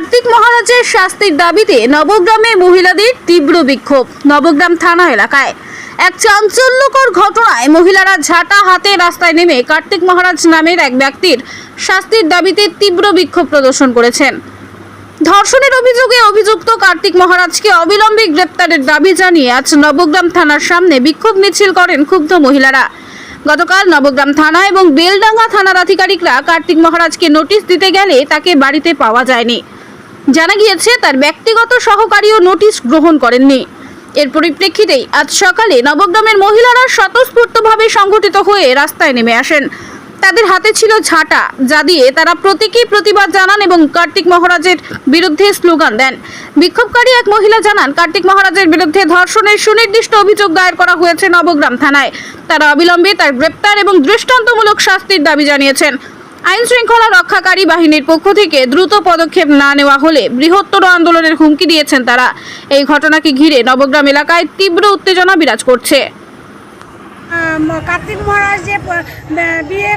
কার্তিক মহারাজের শাস্তির দাবিতে নবগ্রামে মহিলাদের তীব্র বিক্ষোভ নবগ্রাম থানা এলাকায়। এক চাঞ্চল্যকর ঘটনায় মহিলারা ঝাঁটা হাতে রাস্তায় নেমে কার্তিক মহারাজ নামের এক ব্যক্তির শাস্তির দাবিতে তীব্র বিক্ষোভ প্রদর্শন করেছেন। ধর্ষণের অভিযোগে অভিযুক্ত কার্তিক মহারাজকে অবিলম্বে গ্রেপ্তারের দাবি জানিয়ে আজ নবগ্রাম থানার সামনে বিক্ষোভ মিছিল করেন ক্ষুব্ধ মহিলারা। গতকাল নবগ্রাম থানা এবং বেলডাঙ্গা থানার আধিকারিকরা কার্তিক মহারাজকে নোটিশ দিতে গেলে তাকে বাড়িতে পাওয়া যায়নি। জানা গিয়েছে, তার ব্যক্তিগত সহকারীও নোটিশ গ্রহণ করেননি। এর পরিপ্রেক্ষিতেই আজ সকালে নবগ্রামের মহিলারা স্বতঃস্ফূর্তভাবে সংগঠিত হয়ে রাস্তায় নেমে আসেন। তাদের হাতে ছিল ঝাঁটা, যা দিয়ে তারা প্রতীকী প্রতিবাদ জানান এবং কার্তিক মহারাজের বিরুদ্ধে স্লোগান দেন। বিক্ষোভকারী এক মহিলা জানান, কার্তিক মহারাজের বিরুদ্ধে ধর্ষণের সুনির্দিষ্ট অভিযোগ দায়ের করা হয়েছে নবগ্রাম থানায়। তারা অবিলম্বে তার গ্রেপ্তার এবং দৃষ্টান্তমূলক শাস্তির দাবি জানিয়েছেন। আইন শৃঙ্খলা রক্ষাকারী বাহিনীর পক্ষ থেকে দ্রুত পদক্ষেপ না নেওয়া হলে বৃহত্তর আন্দোলনের হুমকি দিয়েছেন তারা। এই ঘটনাকে ঘিরে নবগ্রাম এলাকায় তীব্র উত্তেজনা বিরাজ করছে। কার্তিক মহারাজ যে বিয়ে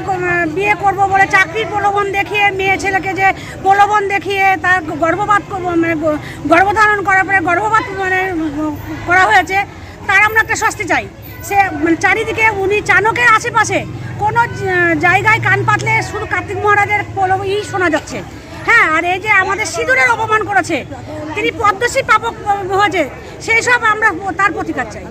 বিয়ে করব বলে চাকরির প্রলোভন দেখিয়ে, মেয়ে ছেলেকে যে প্রলোভন দেখিয়ে তার গর্ভপাত করব মানে গর্ভধারণ করার পরে গর্ভপাত মানে করা হয়েছে, তার আমরা একটা শাস্তি চাই। সে মানে চারিদিকে উনি চাণকের আশেপাশে কোনো জায়গায় কান পাতলে শুধু কার্তিক মহারাজের ই শোনা যাচ্ছে। হ্যাঁ আর এই যে আমাদের সিঁদুরের অপমান করেছে, তিনি পদ্মশ্রী প্রাপক হয়েছে সেই সব আমরা তার প্রতিকার চাই।